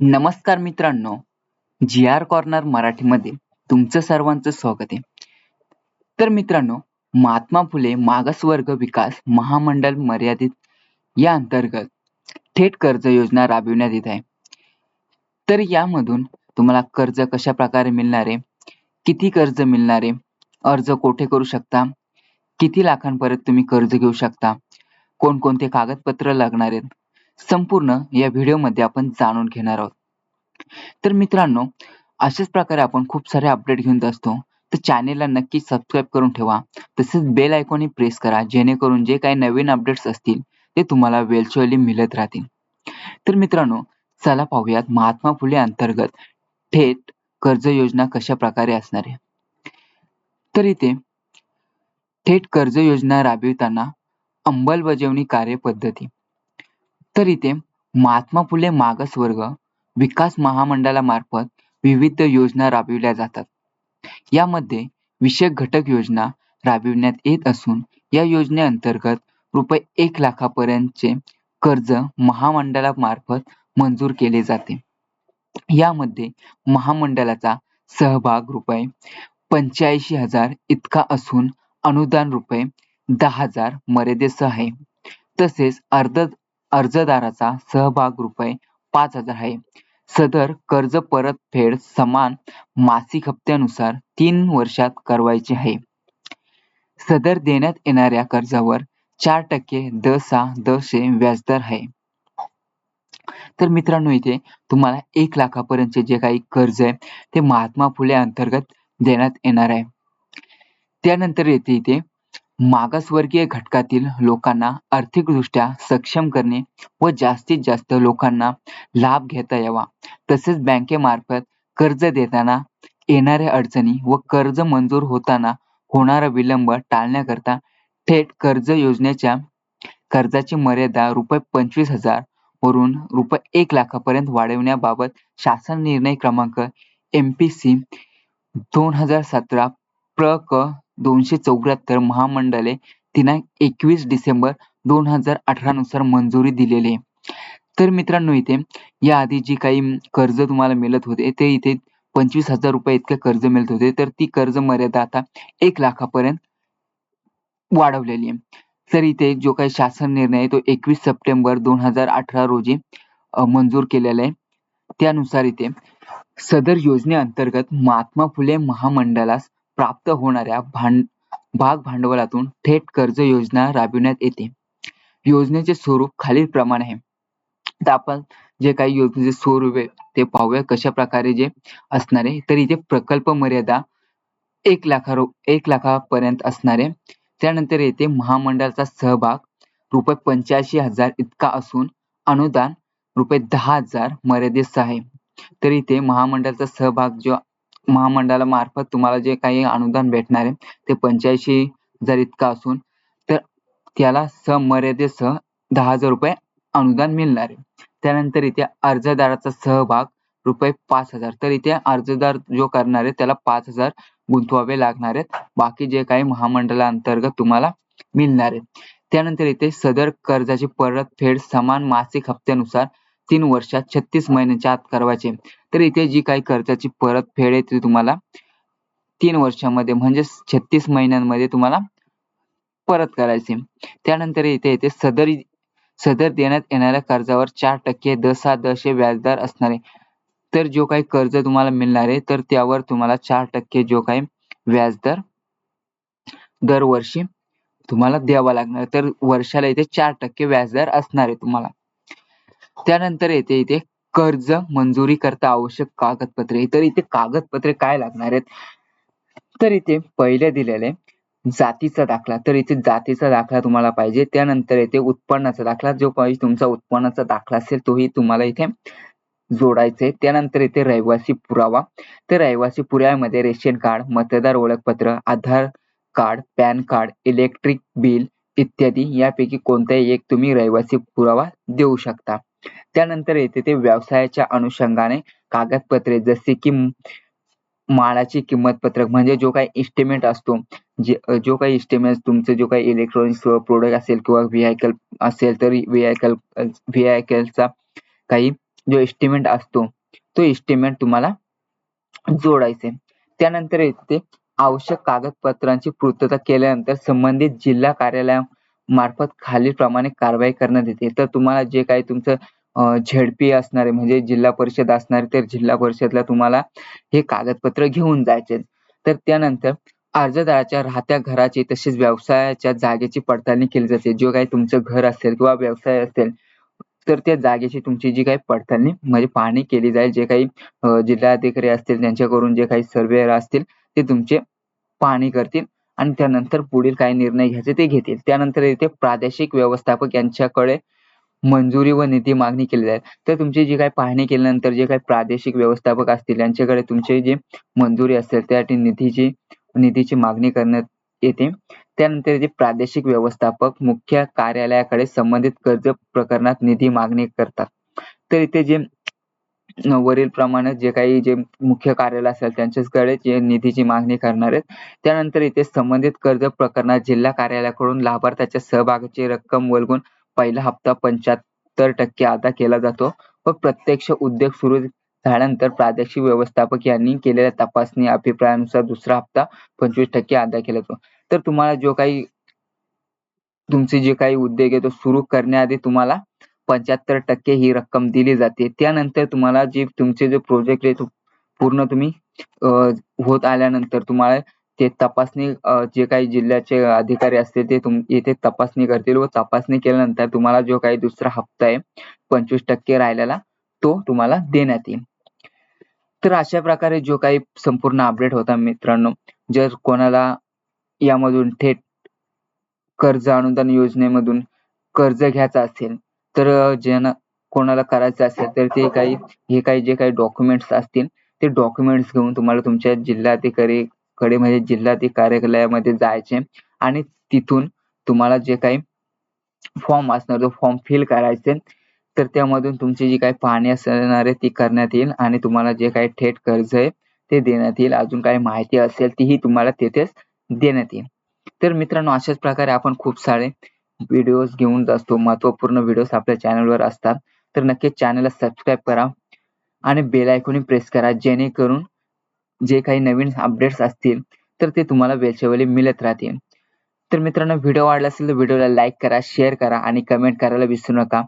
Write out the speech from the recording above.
नमस्कार मित्रांनो जी R corner मराठीमध्ये तुमचं सर्वांचं स्वागत आहे. तर मित्रांनो महात्मा फुले मागासवर्ग विकास महामंडळ मर्यादित या अंतर्गत थेट कर्ज योजना राबविण्यात येत आहे. तर यामधून तुम्हाला कर्ज कशा प्रकारे मिळणार आहे किती कर्ज मिळणार आहे अर्ज कोठे करू शकता किती लाखांपर्यंत तुम्ही कर्ज घेऊ शकता कोणकोणते कागदपत्र लागणार आहेत संपूर्ण या व्हिडिओमध्ये आपण जाणून घेणार आहोत. तर मित्रांनो अशाच प्रकारे आपण खूप सारे अपडेट घेऊन असतो. तर चॅनेलला नक्की सबस्क्राईब करून ठेवा. तसेच बेल आयकॉनही प्रेस करा जेणेकरून जे काही नवीन अपडेट्स असतील ते तुम्हाला वेळच्या मिळत राहतील. तर मित्रांनो चला पाहूयात महात्मा फुले अंतर्गत थेट कर्ज योजना कशा प्रकारे असणार आहे. तर इथे थेट कर्ज योजना राबविताना अंमलबजावणी कार्यपद्धती. तर इथे महात्मा फुले मागासवर्ग विकास महामंडळामार्फत विविध योजना राबविल्या जातात. यामध्ये विशेष घटक योजना राबविण्यात येत असून या योजनेअंतर्गत रुपये एक लाखापर्यंतचे कर्ज महामंडळामार्फत मंजूर केले जाते. यामध्ये महामंडळाचा सहभाग रुपये पंच्याऐंशी हजार इतका असून अनुदान रुपये दहा हजार मर्यादेसह आहे. तसेच अर्ध अर्जदाराचा सहभाग रुपये पाच हजार आहे. सदर कर्ज परतफेड समान मासिक हप्त्यानुसार तीन वर्षात करवायचे आहे. सदर देण्यात येणाऱ्या कर्जावर चार टक्के द दशे व्याजदर आहे. तर मित्रांनो इथे तुम्हाला एक लाखापर्यंतचे जे काही कर्ज आहे ते महात्मा फुले अंतर्गत देण्यात येणार आहे. त्यानंतर येते इथे मागासवर्गीय घटकातील लोकांना आर्थिकदृष्ट्या सक्षम करणे व जास्तीत जास्त लोकांना लाभ घेता यावा. तसेच बँकेमार्फत कर्ज देताना येणाऱ्या अडचणी व कर्ज मंजूर होताना होणारा विलंब टाळण्याकरता थेट कर्ज योजनेच्या कर्जाची मर्यादा रुपये पंचवीस हजार वरून रुपये एक लाखापर्यंत वाढवण्याबाबत शासन निर्णय क्रमांक एमपीसी दोन हजार सतरा प्र क दोनशे चौऱ्याहत्तर महामंडळे दिनांक एकवीस डिसेंबर दोन हजार अठरा नुसार मंजुरी दिलेली आहे. तर मित्रांनो इथे या आधी जी काही कर्ज तुम्हाला मिळत होते ते इथे पंचवीस हजार रुपये इतके कर्ज मिळत होते. तर ती कर्ज मर्यादा आता एक लाखापर्यंत वाढवलेली आहे. तर इथे जो काही शासन निर्णय आहे तो एकवीस सप्टेंबर दोन हजार अठरा रोजी मंजूर केलेला आहे. त्यानुसार इथे सदर योजनेअंतर्गत महात्मा फुले महामंडळास प्राप्त होणाऱ्या भांड भाग भांडवलातून थेट कर्ज योजना राबविण्यात येते. योजनेचे स्वरूप खालील प्रमाणे आहे. तर आपण जे काही योजनेचे स्वरूप आहे ते पाहूया कशा प्रकारे जे असणार आहे तर इथे प्रकल्प मर्यादा एक लाखा एक लाखापर्यंत असणार आहे. त्यानंतर येथे महामंडळाचा सहभाग रुपये पंच्याऐंशी हजार इतका असून अनुदान रुपये दहा हजार मर्यादेस आहे. तर इथे महामंडळाचा सहभाग जो महामंडळामार्फत तुम्हाला जे काही अनुदान भेटणार आहे ते पंच्याऐंशी हजार इतकं असून तर त्याला समर्यादेसह दहा हजार रुपये अनुदान मिळणार आहे. त्यानंतर इथे अर्जदाराचा सहभाग रुपये पाच हजार. तर इथे अर्जदार जो करणार आहे त्याला पाच हजार गुंतवावे लागणार आहेत. बाकी जे काही महामंडळाअंतर्गत तुम्हाला मिळणार आहे. त्यानंतर इथे सदर कर्जाची परतफेड समान मासिक हप्त्यानुसार तीन वर्षात छत्तीस महिन्याच्या आत करवायचे. तर इथे जी काही कर्जाची परतफेड आहे ती तुम्हाला तीन वर्षामध्ये म्हणजे छत्तीस महिन्यांमध्ये तुम्हाला परत करायचे. त्यानंतर इथे येते सदर सदर देण्यात येणाऱ्या कर्जावर चार टक्के दसा दशे व्याजदर असणारे. तर जो काही कर्ज तुम्हाला मिळणार आहे तर त्यावर तुम्हाला चार टक्के जो काही व्याजदर दरवर्षी तुम्हाला द्यावा लागणार. तर वर्षाला इथे चार टक्के व्याजदर असणार आहे तुम्हाला. त्यानंतर येते इथे कर्ज मंजुरी करता आवश्यक कागदपत्रे. तर इथे कागदपत्रे काय लागणार आहेत? तर इथे पहिले दिलेले जातीचा दाखला. तर इथे जातीचा दाखला तुम्हाला पाहिजे. त्यानंतर इथे उत्पन्नाचा दाखला. जो काही तुमचा उत्पन्नाचा दाखला असेल तोही तुम्हाला इथे जोडायचा आहे. त्यानंतर इथे रहिवासी पुरावा. तर रहिवासी पुराव्यामध्ये रेशन कार्ड मतदार ओळखपत्र Aadhaar card PAN card electric bill इत्यादी यापैकी कोणताही एक तुम्ही रहिवासी पुरावा देऊ शकता. त्यानंतर येते ते व्यवसायाच्या अनुषंगाने कागदपत्रे जसे की मालाची किंमत पत्रक म्हणजे जो काही estimate असतो जे जो काही estimate तुमचं जो काही इलेक्ट्रॉनिक्स प्रोडक्ट असेल किंवा vehicle असेल तर vehicle चा काही जो estimate असतो तो estimate तुम्हाला जोडायचे. त्यानंतर येते आवश्यक कागदपत्रांची पूर्तता केल्यानंतर संबंधित जिल्हा मार्फत खालील प्रमाणे कारवाई करण्यात येते. तर तुम्हाला जे काही तुमचं झेडपी असणार आहे म्हणजे जिल्हा परिषद असणार तर जिल्हा परिषदला तुम्हाला हे कागदपत्र घेऊन जायचे तर त्यानंतर अर्जदाराच्या राहत्या घराची तसेच व्यवसायाच्या जागेची पडताळणी केली जाते. जो काही तुमचं घर असेल किंवा व्यवसाय असेल तर त्या जागेची तुमची जी काही पडताळणी म्हणजे पाहणी केली जाईल. जे काही जिल्हाधिकारी असतील त्यांच्याकडून जे काही सर्वेअर असतील ते तुमचे पाहणी करतील. आणि त्यानंतर पुढील काय निर्णय घ्यायचे ते घेतील. त्यानंतर इथे प्रादेशिक व्यवस्थापक यांच्याकडे मंजुरी व निधी मागणी केली जाईल तर तुमची जी काही पाहणी केल्यानंतर जे काही प्रादेशिक व्यवस्थापक असतील यांच्याकडे तुमची जी मंजुरी असेल त्यासाठी निधीची निधीची मागणी करण्यात येते. त्यानंतर जे प्रादेशिक व्यवस्थापक मुख्य कार्यालयाकडे संबंधित कर्ज प्रकरणात निधी मागणी करतात. तर इथे जे वरील प्रमाणे जे काही जे मुख्य कार्यालय असेल त्यांच्याकडे जे निधीची मागणी करणार आहेत. त्यानंतर इथे संबंधित कर्ज प्रकरणात जिल्हा कार्यालयाकडून लाभार्थ्याच्या सहभागाची रक्कम वलगून पहिला हप्ता पंच्याहत्तर टक्के अदा केला जातो व प्रत्यक्ष उद्योग सुरू झाल्यानंतर प्रादेशिक व्यवस्थापक यांनी केलेल्या तपासणी अभिप्रायानुसार दुसरा हप्ता पंचवीस टक्के अदा केला जातो. तर तुम्हाला जो काही तुमचे जे काही उद्योग आहे तो सुरू करण्याआधी तुम्हाला पंच्याहत्तर टक्के ही रक्कम दिली जाते. त्यानंतर तुम्हाला जे तुमचे जे प्रोजेक्ट आहे पूर्ण तुम्ही होत आल्यानंतर तुम्हाला ते तपासणी जे काही जिल्ह्याचे अधिकारी असतील ते तुम येथे तपासणी करतील व तपासणी केल्यानंतर तुम्हाला जो काही दुसरा हप्ता आहे पंचवीस टक्के राहिलेला तो तुम्हाला देण्यात येईल. तर अशा प्रकारे जो काही संपूर्ण अपडेट होता मित्रांनो जर कोणाला यामधून थेट कर्ज अनुदान योजनेमधून कर्ज घ्यायचा असेल तर ज्यांना कोणाला करायचं असेल तर ते काही हे काही जे काही डॉक्युमेंट्स असतील ते डॉक्युमेंट्स घेऊन तुम्हाला तुमच्या जिल्हाधिकारी कडे म्हणजे जिल्हाधिकारी कार्यालयामध्ये जायचे आणि तिथून तुम्हाला जे काही फॉर्म असणार तो फॉर्म फिल करायचे. तर त्यामधून तुमची जी काही पाहणी असणार आहे ती करण्यात येईल आणि तुम्हाला जे काही थेट कर्ज आहे ते देण्यात येईल. अजून काही माहिती असेल तीही तुम्हाला तेथेच देण्यात येईल. तर मित्रांनो अशाच प्रकारे आपण खूप सारे व्हिडिओज घेऊन असतो महत्त्वपूर्ण व्हिडिओज आपल्या चॅनलवर असतात तर नक्कीच चॅनलला सबस्क्राईब करा आणि बेल आयकॉनही प्रेस करा जेणेकरून जे काही नवीन अपडेट्स असतील तर ते तुम्हाला वेळच्या वेळी मिळत राहतील. तर मित्रांनो व्हिडिओ आवडला असेल तर व्हिडिओला लाईक करा शेअर करा आणि कमेंट करायला विसरू नका.